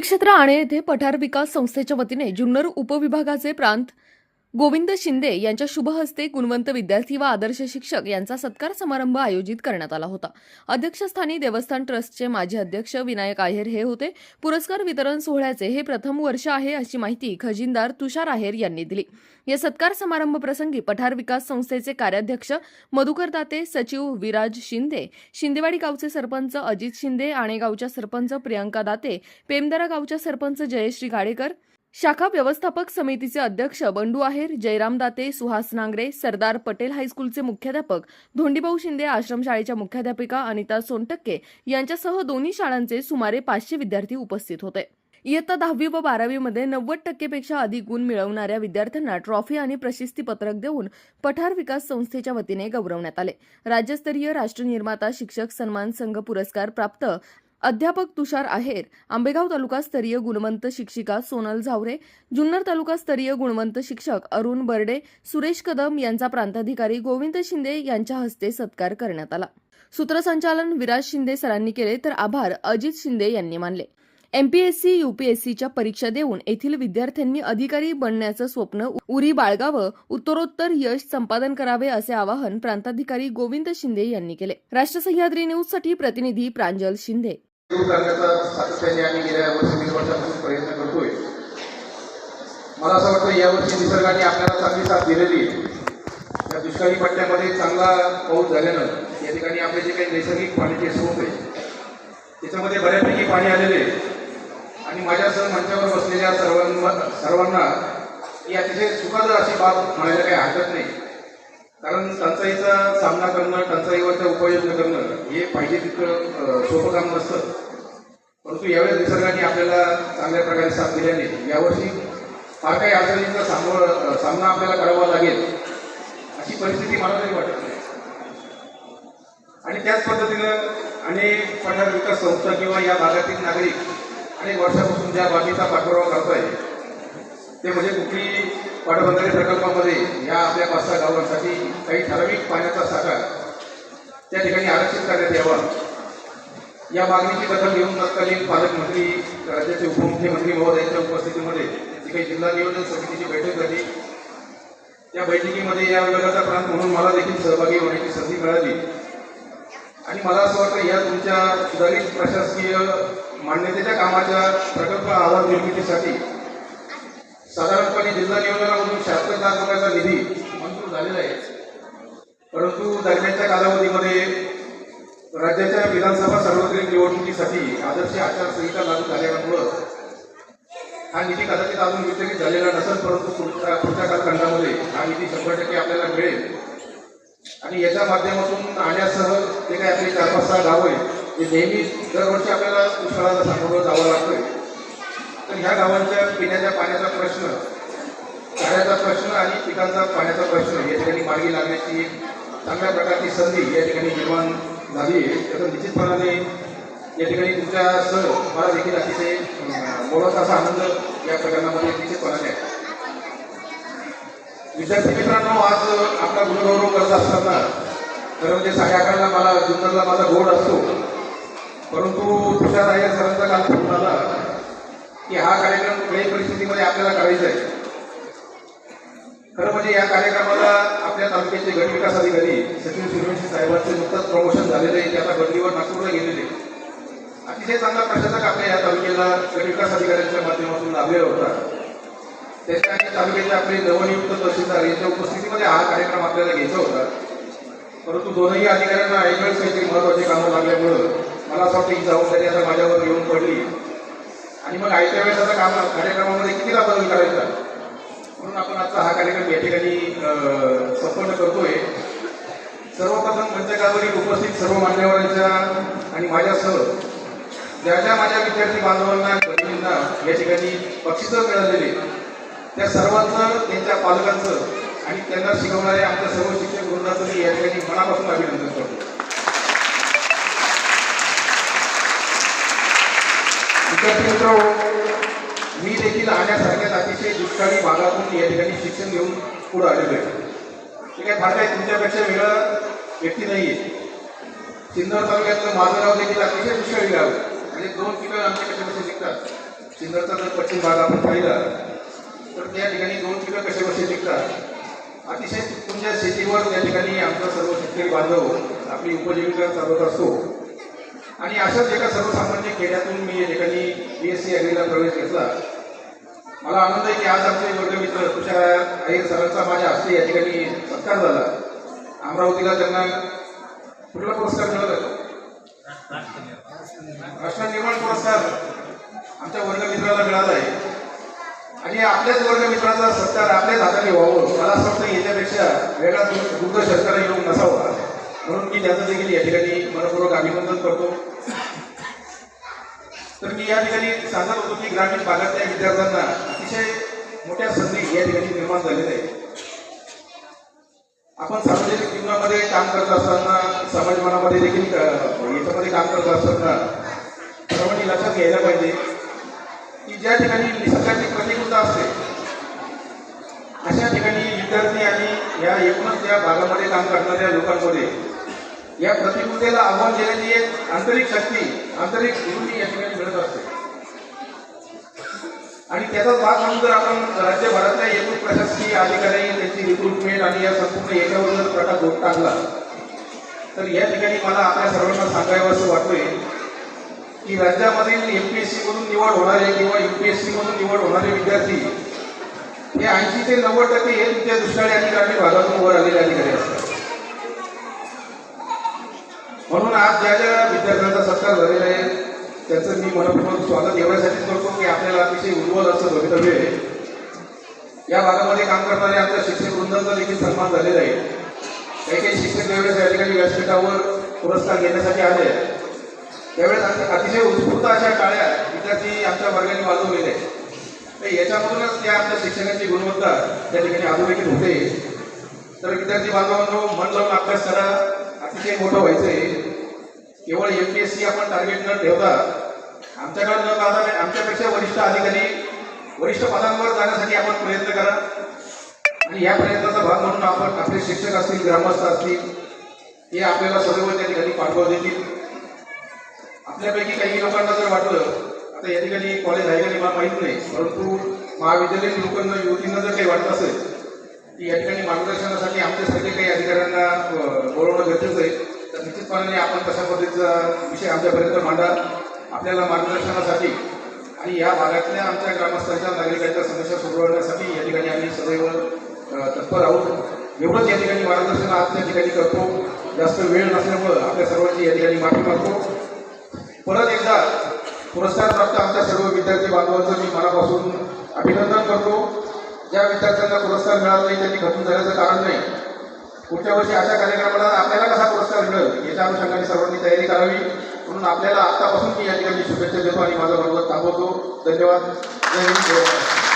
श्री क्षेत्र आणे येथे पठार विकास संस्थेच्या वतीने जुन्नर उपविभागाचे प्रांत गोविंद शिंदे यांच्या शुभ हस्ते गुणवंत विद्यार्थी व आदर्श शिक्षक यांचा सत्कार समारंभ आयोजित करण्यात आला होता. अध्यक्षस्थानी देवस्थान ट्रस्टचे माजी अध्यक्ष विनायक आहेर हे होते. पुरस्कार वितरण सोहळ्याचे हे प्रथम वर्ष आहे अशी माहिती खजिनदार तुषार आहेर यांनी दिली. या सत्कार समारंभ प्रसंगी पठार विकास संस्थेचे कार्याध्यक्ष मधुकर दाते सचिव विराज शिंदे शिंदेवाडी गावचे सरपंच अजित शिंदे आणेगावच्या सरपंच प्रियंका दाते पेमदरा गावच्या सरपंच जयश्री गाडेकर शाखा व्यवस्थापक समितीचे अध्यक्ष बंडू आहेर जयराम दाते सुहास नांगरे सरदार पटेल हायस्कूलचे मुख्याध्यापक धोंडीभाऊ शिंदे आश्रमशाळेच्या मुख्याध्यापिका अनिता सोनटक्के यांच्यासह दोन्ही शाळांचे सुमारे पाचशे विद्यार्थी उपस्थित होते. इयत्ता दहावी व बारावीमध्ये नव्वद टक्केपेक्षा अधिक गुण मिळवणाऱ्या विद्यार्थ्यांना ट्रॉफी आणि प्रशस्तीपत्रक देऊन पठार विकास संस्थेच्या वतीने गौरवण्यात आले. राज्यस्तरीय राष्ट्रनिर्माता शिक्षक सन्मान संघ पुरस्कार प्राप्त अध्यापक तुषार आहेर आंबेगाव तालुका स्तरीय गुणवंत शिक्षिका सोनल झावरे जुन्नर तालुका स्तरीय गुणवंत शिक्षक अरुण बर्डे सुरेश कदम यांचा प्रांताधिकारी गोविंद शिंदे यांच्या हस्ते सत्कार करण्यात आला. सूत्रसंचालन विराज शिंदे सरांनी केले तर आभार अजित शिंदे यांनी मानले. एमपीएससी युपीएससीच्या परीक्षा देऊन येथील विद्यार्थ्यांनी अधिकारी बनण्याचं स्वप्न उरी बाळगावं उत्तरोत्तर यश संपादन करावे असे आवाहन प्रांताधिकारी गोविंद शिंदे यांनी केले. राष्ट्रसह्याद्री न्यूजसाठी प्रतिनिधी प्रांजल शिंदे. दूर करण्याचा सातत्याने आम्ही गेल्या वर्षी दीड वर्षापासून प्रयत्न करतोय. मला असं वाटतं यावर्षी निसर्गाने आपल्याला चांगली साथ दिलेली आहे. या दुष्काळी पट्ट्यामध्ये चांगला पाऊस झाल्यानं या ठिकाणी आपले जे काही नैसर्गिक पाण्याचे स्रोत आहे त्याच्यामध्ये बऱ्यापैकी पाणी आलेले आणि आणि माझ्यासह मंचावर बसलेल्या सर्वांना सर्वांना ही अतिशय सुखद अशी बाब म्हणायला काही हरकत नाही. कारण टंचाईचा सामना करणं टंचाईवरचा उपाययोजना करणं हे पाहिजे तितकं सोपं काम नसतं. परंतु यावेळेस निसर्गाने आपल्याला चांगल्या प्रकारे साथ दिल्याने यावर्षी फार काही अडचणींचा सामोर सामना आपल्याला करावा लागेल अशी परिस्थिती मला तरी वाटत नाही. आणि त्याच पद्धतीनं अनेक पठार विकास संस्था किंवा या भागातील नागरिक अनेक वर्षापासून ज्या बाबीचा पाठपुरावा करताय ते म्हणजे कुठली पाटबंधारे प्रकल्पामध्ये या आपल्या पाच सहा गावांसाठी काही ठराविक पाण्याचा साठा त्या ठिकाणी आरक्षित करण्यात यावा. या मागणीची दखल घेऊन तत्कालीन पालकमंत्री राज्याचे उपमुख्यमंत्री महोदयांच्या उपस्थितीमध्ये जी काही जिल्हा नियोजन समितीची बैठक झाली त्या बैठकीमध्ये या विभागाचा प्रांत म्हणून मला देखील सहभागी होण्याची संधी मिळाली. आणि मला असं वाटतं या तुमच्या सुधारित प्रशासकीय मान्यतेच्या कामाच्या प्रकल्प आवाज निर्मितीसाठी साधारणपणे जिल्हा नियोजनामधून शहात्तर लाख रुपयाचा निधी मंजूर झालेला आहे. परंतु दरम्यानच्या कालावधीमध्ये राज्याच्या विधानसभा सार्वत्रिक निवडणुकीसाठी आदर्श आचारसंहिता लागू झाल्यामुळं हा निधी कदाचित अजून वितरित झालेला नसेल परंतु पुढच्या पुढच्या कालखंडामध्ये हा निधी शंभर टक्के आपल्याला मिळेल. आणि याच्या माध्यमातून आण्यासह जे काही आपली चार पाच सहा गावं आहेत ते नेहमी दरवर्षी आपल्याला दुष्काळाला सामोरं जावं लागतंय. तर ह्या गावांच्या पिण्याच्या पाण्याचा प्रश्न चाऱ्याचा प्रश्न आणि पिकांचा पाण्याचा प्रश्न या ठिकाणी मार्गी लागण्याची एक चांगल्या प्रकारची संधी या ठिकाणी निर्माण झाली तर निश्चितपणाने या ठिकाणी तुमच्यासह मला देखील अतिशय अं, मोलाचा असा आनंद या प्रकरणामध्ये निश्चितपणाने आहे. विद्यार्थी मित्रांनो आज आपला गुणगौरव करत असताना खरं म्हणजे साडे अकराला मला जुन्नरला माझा गोड असतो. परंतु तुषार आहे सरांचा काल फोन आला की हा कार्यक्रम कुठल्याही परिस्थितीमध्ये आपल्याला करायचा आहे. खरं म्हणजे या कार्यक्रमात तालुक्याचे गट विकास अधिकारी सचिन सूर्यवंशी साहेबांचे नुकतंच प्रमोशन झालेले आहे. ते आता बदलीवर नागपूरला गेलेले. अतिशय चांगला प्रशासक आपल्या या तालुक्याला गट विकास अधिकाऱ्यांच्या माध्यमातून लाभलेला होता. त्याच्या तालुक्याचे आपले नवनियुक्त तहसीलदार यांच्या उपस्थितीमध्ये हा कार्यक्रम आपल्याला घ्यायचा होता. परंतु दोनही अधिकाऱ्यांना ऐकवेळेस काहीतरी महत्वाची कामं लागल्यामुळं मला असं वाटतं ही जबाबदारी आता माझ्यावर येऊन पडली. आणि मग आयत्या वेळेस आता काम कार्यक्रमामध्ये कितीला बदल करायचा? म्हणून आपण आजचा हा कार्यक्रम या ठिकाणी संपन्न करतोय. सर्वप्रथम मंचकावरील उपस्थित सर्व मान्यवरांच्या आणि माझ्यासह ज्या ज्या माझ्या विद्यार्थी बांधवांना भगिनींना या ठिकाणी बक्षिसं मिळालेली त्या सर्वांचं त्यांच्या पालकांचं आणि त्यांना शिकवणाऱ्या आमच्या सर्व शिक्षक वृंदाचं मी या ठिकाणी मनापासून अभिनंदन करतो. विद्यार्थी मित्र मी देखील आण्यासारख्याच अतिशय दुष्काळी भागातून या ठिकाणी शिक्षण घेऊन पुढे आलेलो आहे ते काय फार काही तुमच्यापेक्षा वेगळं व्यक्ती नाही आहे सिन्नर तालुक्यातलं माझं गाव देखील अतिशय दुष्काळी गाव आणि दोन पिकं आमच्याकडे कसे निघतात? सिन्नरचा जर पश्चिम भाग आपण पाहिला तर त्या ठिकाणी दोन पिकं कसे कसे निघतात? अतिशय तुमच्या शेतीवर त्या ठिकाणी आमचा सर्व शेतकरी बांधव आपली उपजीविका चालवत असतो. आणि अशाच एका सर्वसामान्य खेड्यातून मी या ठिकाणी बी एस सी अग्रीला प्रवेश घेतला. मला आनंद आहे की आज आमचे वर्गमित्र तुषार आई सरांचा माझ्या हस्ते या ठिकाणी सत्कार झाला. अमरावतीला त्यांना कुठला पुरस्कार मिळाला राष्ट्र निर्माण पुरस्कार आमच्या वर्गमित्राला मिळाला आहे. आणि आपल्याच वर्गमित्राचा सत्कार आपल्याच हाताने व्हावं मला असं वाटतं याच्यापेक्षा वेगळा दुग्ध दुर्द येऊन नसावा म्हणून मी त्याचं देखील या ठिकाणी मनपूर्वक अभिनंदन करतो. तर मी या ठिकाणी सांगत होतो की ग्रामीण भागातल्या विद्यार्थ्यांना अतिशय मोठ्या संधी या ठिकाणी निर्माण झालेल्या आहेत. आपण सार्वजनिक जीवनामध्ये काम करत असताना समाजमानामध्ये देखील याच्यामध्ये काम करत असताना सर्वांनी लक्षात घ्यायला पाहिजे की ज्या ठिकाणी निसर्गाची प्रतिकूलता असते अशा ठिकाणी विद्यार्थी आणि या एकूणच त्या भागामध्ये काम करणाऱ्या लोकांमध्ये या प्रतिकूलतेला आव्हान देण्याची एक आंतरिक शक्ती आंतरिक गुरुनी या ठिकाणी मिळत असते. आणि त्याचाच भाग म्हणून जर आपण राज्यभरातल्या एकूण प्रशासकीय अधिकारी त्यांची रिक्रुटमेंट आणि या संपूर्ण याच्यावर जर प्रकार झोप टाकला तर या ठिकाणी मला आपल्या सर्वांना सांगावं असं वाटतंय की राज्यामधील एमपीएससी मधून निवड होणारे किंवा युपीएससी मधून निवड होणारे विद्यार्थी हे ऐंशी ते नव्वद टक्के हे तुमच्या दुष्काळी आणि ग्रामीण भागातून वर आलेले अधिकारी असतात. म्हणून आज ज्या ज्या विद्यार्थ्यांचा सत्कार झालेला आहे त्याचं मी मनपूर्वक स्वागत एवढ्यासाठीच करतो. अतिशय उज्ज्वल असं वक्तव्य आहे. या भागामध्ये काम करणारे आमच्या शिक्षक वृंदांचा देखील सन्मान झालेला आहे. काही काही शिक्षक त्यावेळेस या ठिकाणी व्यासपीठावर पुरस्कार घेण्यासाठी आले त्यावेळेस अतिशय उत्स्फूर्त अशा टाळ्या विद्यार्थी आमच्या वर्गाने वाजवलेल्या आहेत. तर याच्यामधूनच त्या आमच्या शिक्षणाची गुणवत्ता त्या ठिकाणी अधोरेखित होते. तर विद्यार्थी बांधवांनो मन लावून अभ्यास करा. अतिशय मोठं व्हायचं आहे केवळ एम पी एस सी आपण टार्गेट न ठेवता आमच्याकडे न आता आमच्यापेक्षा वरिष्ठ अधिकारी वरिष्ठ पदांवर जाण्यासाठी आपण प्रयत्न करा. आणि या प्रयत्नाचा भाग म्हणून आपण आपले शिक्षक असतील ग्रामस्थ असतील हे आपल्याला सर्व त्या ठिकाणी पाठबळ देतील. आपल्यापैकी काही लोकांना जर वाटलं आता या ठिकाणी कॉलेज आहे का मला माहीत नाही परंतु महाविद्यालयीन लोकांना युवतींना जर काही वाटत असेल की या ठिकाणी मार्गदर्शनासाठी आमच्यासारखे काही अधिकाऱ्यांना बोलवणं गरजेचं आहे तर निश्चितपणाने आपण तशा पद्धतीचा विषय आमच्यापर्यंत मांडा. आपल्याला मार्गदर्शनासाठी आणि या भागातल्या आमच्या ग्रामस्थांच्या नागरिकांच्या समस्या सोडवण्यासाठी या ठिकाणी आम्ही सदैव तत्पर आहोत. एवढंच या ठिकाणी मार्गदर्शन आज त्या ठिकाणी करतो. जास्त वेळ नसल्यामुळं आपल्या सर्वांची या ठिकाणी माफी मागतो. परत एकदा पुरस्कार प्राप्त आमच्या सर्व विद्यार्थी बांधवांचं मी मनापासून अभिनंदन करतो. ज्या विद्यार्थ्यांना पुरस्कार मिळाला नाही त्यांनी घटून झाल्याचं कारण नाही. पुढच्या वर्षी अशा कार्यक्रमाला आपल्याला कसा पुरस्कार मिळेल याच्या अनुषंगाने सर्वांनी तयारी करावी. म्हणून आपल्याला आतापासून मी या ठिकाणी शुभेच्छा देतो आणि माझा बरोबर थांबवतो. धन्यवाद. जय हिंद. जय महाराष्ट्र